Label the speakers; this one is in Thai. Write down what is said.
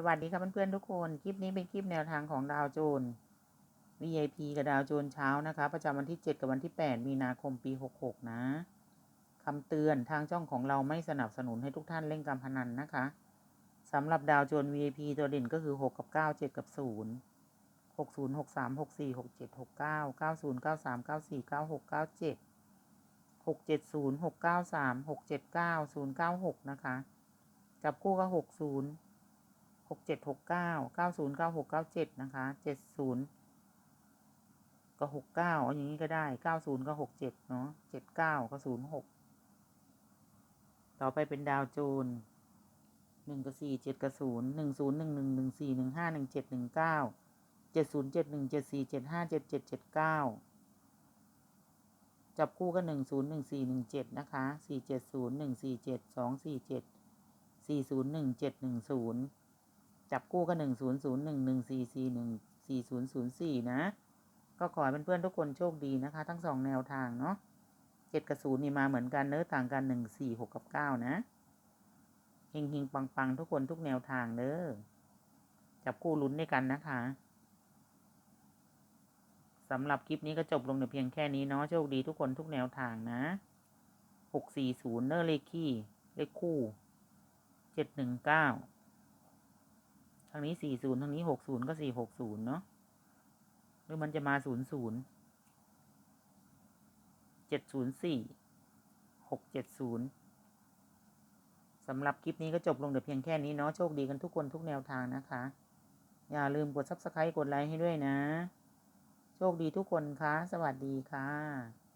Speaker 1: สวัสดีครับเพื่อนๆทุกคน คลิปนี้เป็นคลิปแนวทางของดาวโจน VIP กับดาวโจนเช้านะคะ ประจำวันที่ 7 กับวันที่ 8 มีนาคมปี 66 นะคำเตือนทางช่องของเราไม่สนับสนุนให้ทุกท่านเล่นการพนันนะคะสำหรับดาวโจน VIP ตัวเด่นก็คือ 6 กับ 9 7 กับ 0 60 63 64 67 69 90 93 94 96 97 670 693 679 096 นะคะ จับคู่ก็หกศูนย์ หกเจ็ดหกเก้าเก้าศูนย์เก้าหกเก้าเจ็ดนะคะเจ็ดศูนย์ก็หกเก้าอาอย่างนี้ก็ได้เก้าศูนย์ก็หกเจ็ดเนาะเจ็ดเก้าก็ศูนย์หกต่อไปเป็นดาวโจนหนึ่งกับสี่เจ็ดกับศูนย์หนึ่งศูนย์หนึ่งหนึ่งหนึ่งสี่หนึ่งห้าหนึ่งเจ็ดหนึ่งเก้าเจ็ดศูนย์เจ็ดหนึ่งเจ็ดสี่เจ็ดห้าเจ็ดเจ็ดเจ็ดเก้าจับคู่ก็หนึ่งศูนย์หนึ่งสี่หนึ่งเจ็ดนะคะสี่เจ็ดศูนย์หนึ่งสี่เจ็ดสองสี่เจ็ดสี่ศูนย์หนึ่งเจ็ดหนึ่งศูนย์ จับคู่ก็หนึ่งศูนย์ศูนย์หนึ่งหนึ่งสี่สี่หนึ่งสี่ศูนย์ศูนย์สี่นะ ก็ขอให้เพื่อนๆทุกคนโชคดีนะคะ ทั้งสองแนวทางเนาะเจ็ดกับศูนย์นี่มาเหมือนกันเนื้อต่างกันหนึ่งสี่หกกับเก้านะเฮงเฮงปังปังทุกคนทุกแนวทางเด้อจับคู่ลุ้นด้วยกันนะคะสำหรับคลิปนี้ก็จบลงแต่เพียงแค่นี้เนาะโชคดีทุกคนทุกแนวทางนะหกสี่ศูนย์เนอร์เลขคี่เลขคู่เจ็ดหนึ่งเก้าางนี้สี่ศูนย์ทางนี้หกศูนย์ก็สี่หกศูนย์เนาะหรือมันจะมาศูนย์ศูนย์เจ็ดศูนย์สี่หกเจ็ดศูนย์สำหรับคลิปนี้ก็จบลงแต่เพียงแค่นี้เนาะโชคดีกันทุกคนทุกแนวทางนะคะ อย่าลืมกด subscribe กดไลค์ให้ด้วยนะ โชคดีทุกคนคะสวัสดีค่ะ